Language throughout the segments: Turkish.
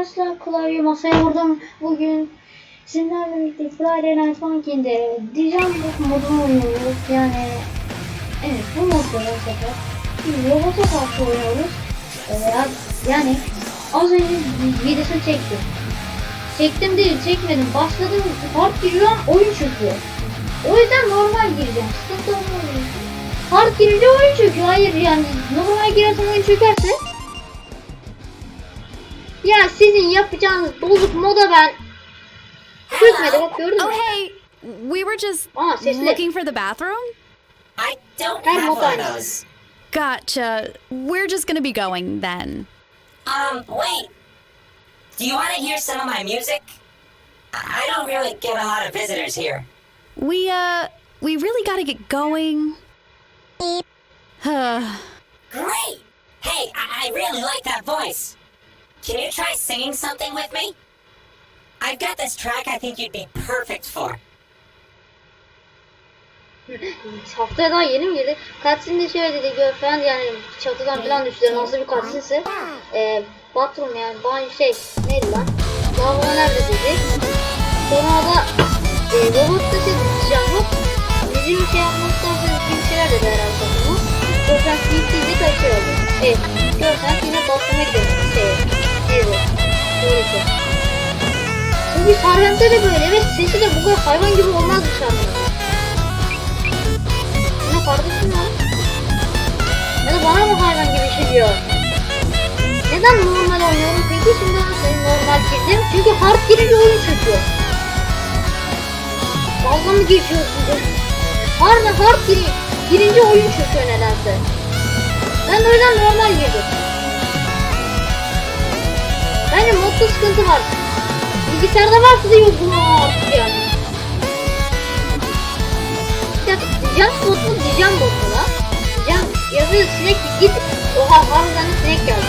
arkadaşlar klavye masaya vurdum. Bugün sizinlerle birlikte Friday Night Funkin'de Dijon modunu oynuyoruz. Yani evet bu modda sefer bir robota karşı oynuyoruz. Ee, yani az önce videosunu çektim. Çektim değil çekmedim. Başladım hard giriyorum oyun çöküyor. O yüzden normal gireceğim. Sıkıntı olmuyor hard girince oyun çöküyor. Hayır yani normal girersem oyun çökerse ya sizin yapacağınız bozuk moda ben çözmedi bak gördün Oh, hey, we were just Aa sesli. looking for the bathroom. I don't Her have moda one of aynısı. those. Gotcha. We're just gonna be going then. Um, wait. Do you want to hear some of my music? I I don't really get a lot of visitors here. We, uh, we really gotta get going. Huh. Great! Hey, I, I really like that voice. Can you try singing something with me? I've got this track I think you'd be perfect for. Haftaya daha yeni mi girdi? Cutscene'de şöyle dedi Gökhan yani çatıdan falan düştü. Nasıl bir cutscene'se. Ee, bathroom yani banyo şey neydi lan? Lavabo nerede dedi. Sonra da e, robot da şey yok. Bizim şey yapmaktan sonra bir şeyler dedi herhalde bunu. Gökhan kaç şey oldu. Evet. Gökhan yine bathroom'a gidiyor. Şey. Bu bir Sarvent'te de böyle ve sesi de bu kadar hayvan gibi olmaz dışarıda. Ne kardeşim lan? Ya da bana mı hayvan gibi geliyor? Neden normal oynuyorum peki? Şimdi normal girdim? Çünkü hard girince oyun çöküyor. Dalga mı geçiyorsun? Hard, hard gir girince oyun çöküyor nedense. Ben o yüzden normal girdim. Bence modda sıkıntı var. Bilgisayarda varsa da yok bu artık yani. Bir dakika diyeceğim mu diyeceğim lan? Diyeceğim yazıyor sinek git. Oha harbiden de sinek geldi.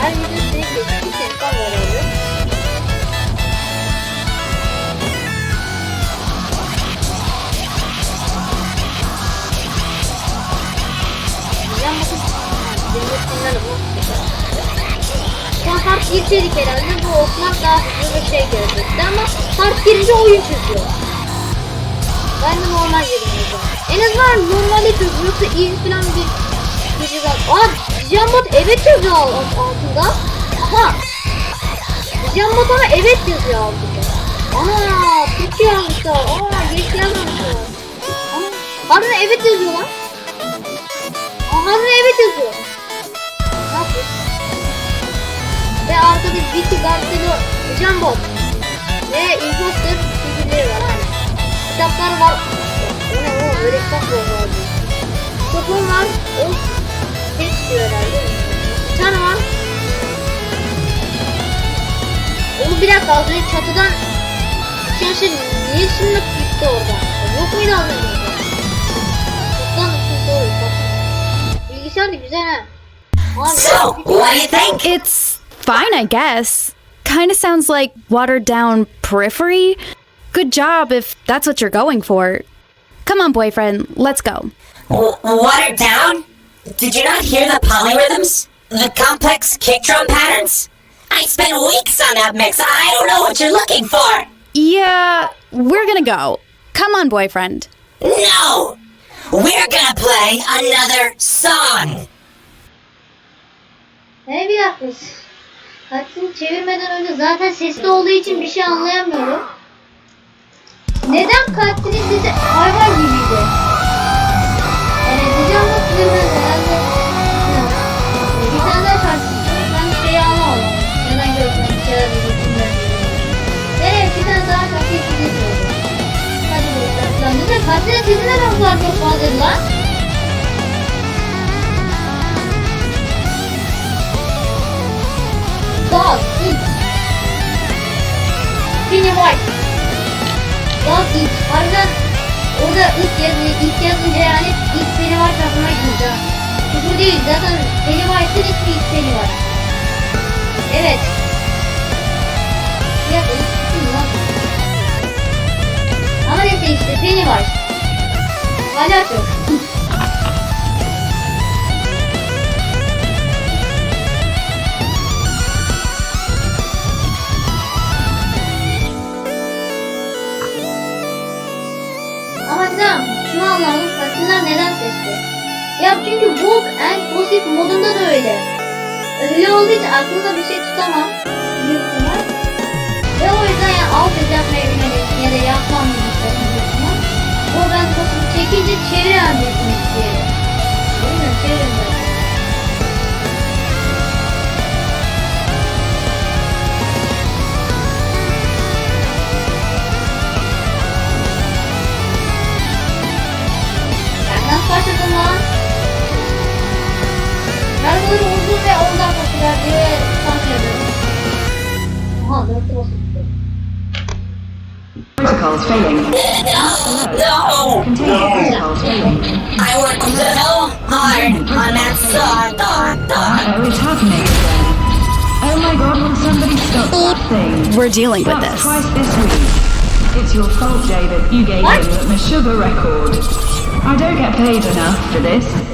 Her video sinek geçti. Bir sinek var herhalde. Diyeceğim bakın. Dinlesinler bu. Girseydik herhalde bu okumak daha hızlı bir şey görecekti ama harf girince oyun çözüyor. Ben de normal zaman. En azından normalde çözüyor yoksa iyi falan bir var. Aa Jambot evet yazıyor alt- altında. Aha. Jambot ama evet yazıyor altında. Ana Türkçe yazmışlar. Aa geç yazmamışlar. Harbiden evet yazıyor lan. Aa harbiden evet yazıyor. Ve arkada Vicky Garcelo Jambot ve Imposter figürleri var hani. Kitaplar var. O ne o böyle kitap var abi. Topum var. O tek diyor herhalde. Bir tane var. Onu bir dakika az önce çatıdan şey niye şimdi gitti oradan? Yok muydu az önce? Çatıdan düştü doğru. Bak. Bilgisayar da güzel ha. Abi, So, what do you think? It's fine, I guess. Kinda sounds like watered down periphery. Good job if that's what you're going for. Come on, boyfriend, let's go. W- watered down? Did you not hear the polyrhythms? The complex kick drum patterns? I spent weeks on that mix. I don't know what you're looking for. Yeah, we're gonna go. Come on, boyfriend. No! We're gonna play another song. He bir dakika. Kaçını çevirmeden önce zaten sesli olduğu için bir şey anlayamıyorum. Neden Kaçının sesi hayvan gibiydi? Yani bak bilmez herhalde. Bir tane daha şarkı. Ben şeyi anlamadım. Neden gördüm bir şeyler çok fazla lan? Dog eat. Penny White. Dog eat. Harbiden orada ilk yazınca, ilk yazınca yani ilk Penny White aklıma girdi. Küfür değil zaten Penny White'ın ismi ilk Penny White. Evet. Bir dakika ilk isim lan. Ama neyse işte Penny White. Hala çok. Çünkü bu en pozitif modunda da öyle. Öyle olduğu için aklımda bir şey tutamam. Büyük ihtimal. Ve o yüzden yani alt yönelik ya da yapmam istedim büyük ihtimal. O ben pozitif çekince çeviremem büyük ihtimalle. Bilmiyorum çeviririm ben. 10 dakika sürer diye tahmin ediyorum. Aha 4'te basıp Protocols failing. No! Container protocols failing. I worked so hard on that song. Dog, dog. Oh, it's happening again. Oh my god, will somebody stop that thing? We're dealing with this. twice this week. It's your fault, David. You gave What? him a sugar record. I don't get paid enough for this.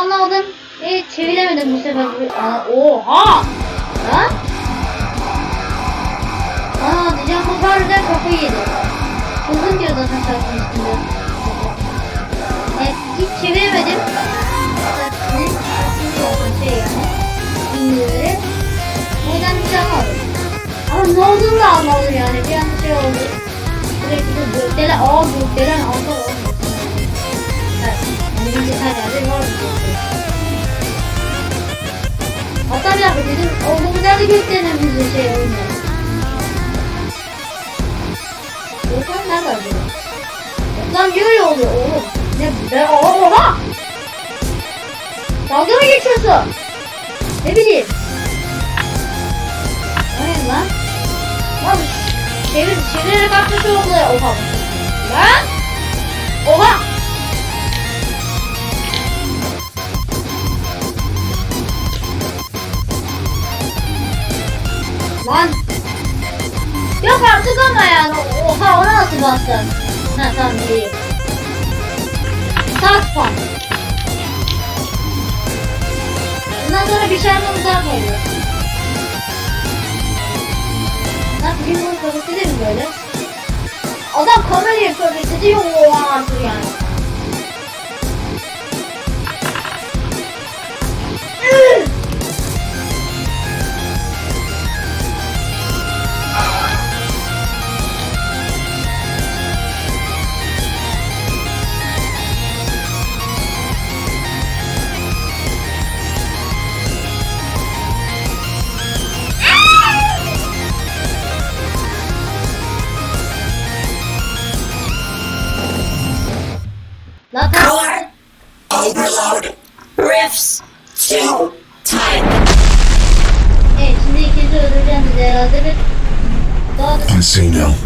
Anlamadım. Ve çeviremedim bu sefer. Aa, Oha! Ha? Aa diyeceğim bu harbiden kafayı yedi. Uzun diyor zaten şarkının üstünde. Evet hiç çeviremedim. Şey yani. O yüzden hiç anlamadım. Ama ne olduğunu da anladım yani. Bir an şey oldu. Sürekli de gökdelen, aa gökdelen alta Dakika dedim, olduğumuz yerde gökdelen bize şey olmuyor. Gökdelen nerede acaba? Lan böyle oluyor oğlum. Ne bu be? Oha! Dalga mı geçiyorsun? Ne bileyim. Ne lan? Lan çevir, çevirerek atmış oldu. Oha. Lan! Oha! Lan! Yok artık ama yani. Oha ona nasıl bastın? Ha tamam iyi. Saçma. Bundan sonra bir şarkımız daha koyuyor. Lan bir bunu kafası değil mi böyle? Adam kamerayı kafası diyor o artık yani. I see now.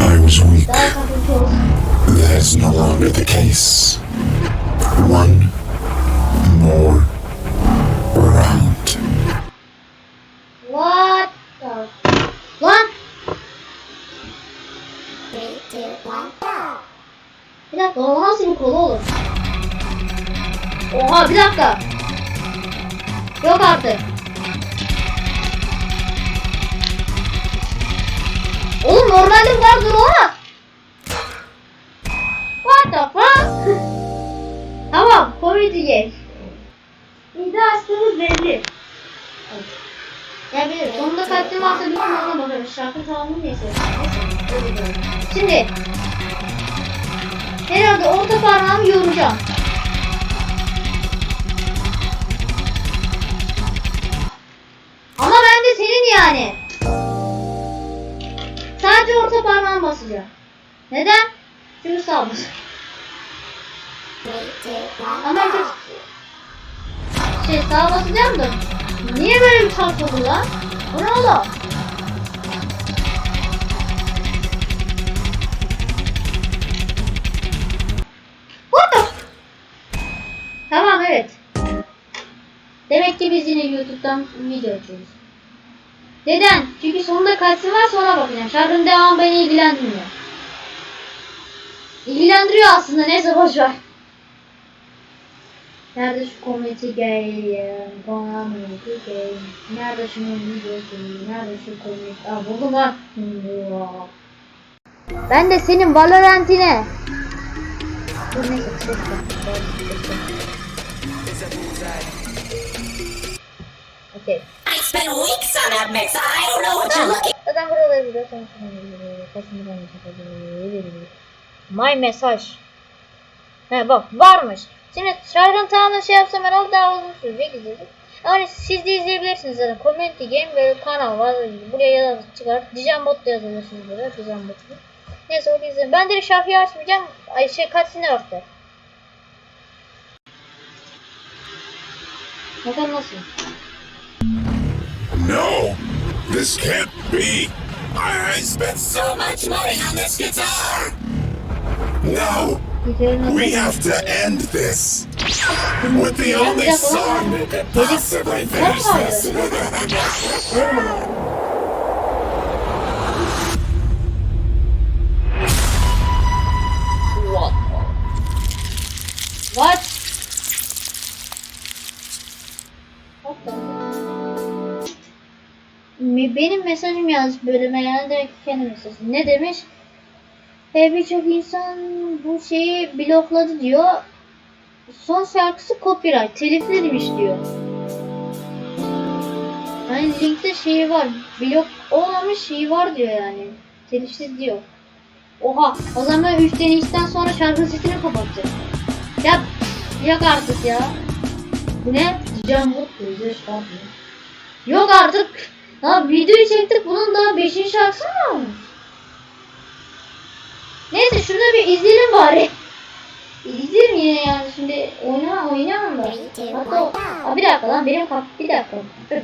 I was weak. That's no longer the case. One more round. What the? Lan! Bir dakika o bir kolu olur? Oha bir. Oğlum normalde kadar zor olamaz. What the fuck? tamam, game. İzle açtığımız belli. Ya bir sonunda kaçtığım varsa bir ona bakarız. Şarkı tamamını neyse. Şimdi. Herhalde orta parmağımı yoracağım. Ama ben de senin yani. Sadece orta parmağımı basacağım. Neden? Çünkü sağ bas. Ama çok şey sağa basacağım da niye böyle bir çarp oldu lan? O ne oldu? What the? Tamam evet. Demek ki biz yine YouTube'dan video açıyoruz. Neden? Çünkü sonunda kaçsın var sonra bakacağım. Şarkının devamı beni ilgilendirmiyor. İlgilendiriyor aslında neyse boşver. Nerede şu komedi game? Komedi game. Nerede şunun videosu? Nerede şu komedi? Aa buldum lan. Ben de senin Valorant'ine Dur neyse ses var. Okey. I spent weeks on that mix. I don't know what you're looking. Zaten buraları biliyor. Sonra My mesaj. He bak varmış. Şimdi şarkının tamamını şey yapsam herhalde daha uzun sürecek izledik. Yani siz de izleyebilirsiniz zaten. Community Game böyle kanal var. Buraya yazar çıkar. Dijambot da yazabilirsiniz böyle. Dijambot. Neyse orada izleyin. Ben direkt şarkıyı açmayacağım. Ay şey kaçsınlar artık. Bakalım nasıl? No! This can't be! I, spent so much money on this guitar! No! We have to end this! With the only song that could possibly finish this! What Benim mesajım yazmış bölüme yani direkt kendi mesajı. Ne demiş? E, Birçok insan bu şeyi blokladı diyor. Son şarkısı copyright. Telifli demiş diyor. Yani linkte şeyi var. Blok olmamış şeyi var diyor yani. Telifsiz diyor. Oha o zaman 3 deneyişten sonra şarkı setini kapatacağız. Ya yok artık ya. Bu ne? Can. Yok artık. Ya videoyu çektik bunun daha 5. şarkısı mı olmuş? Neyse şurada bir izleyelim bari. İzleyelim yine yani şimdi oyna oynayalım da. Hatta Aa, bir dakika lan benim kaf bir dakika.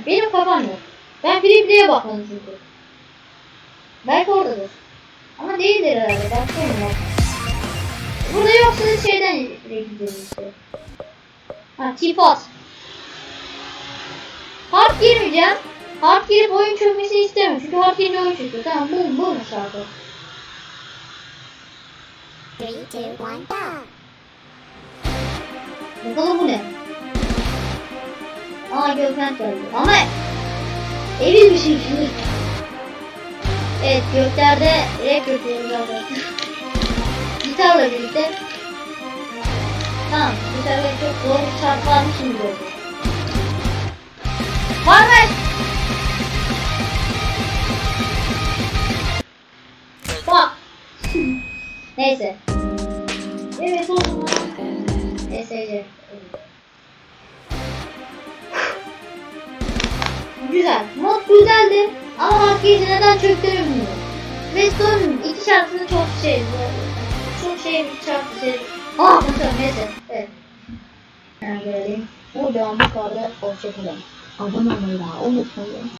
Benim kafam yok. Ben Filip'liğe bakmadım çünkü. Belki oradadır. Ama değildir herhalde. Bakıyorum bak. Burada yoksa şeyden gidelim işte. Ha teapot. Harp girmeyeceğim. Harp girip oyun çökmesini istemiyorum. Çünkü harp girince oyun çöküyor. Tamam bu bu şarkı? Bakalım bu ne? Aa Gökhan geldi. Ama evil bir şimdi. Evet göklerde rap yapıyoruz zaten. Gitarla birlikte. Tamam gitarda çok zor bir şarkı varmış Neyse. Evet o zaman. Neyse. Güzel. Mod güzeldi. Ama makyajı neden. Ve son iki şarkısını çok şey çok şey bir şarkı şey. Ah bakalım neyse. Evet. O devam bu kadar. Hoşçakalın. Abone olmayı unutmayın.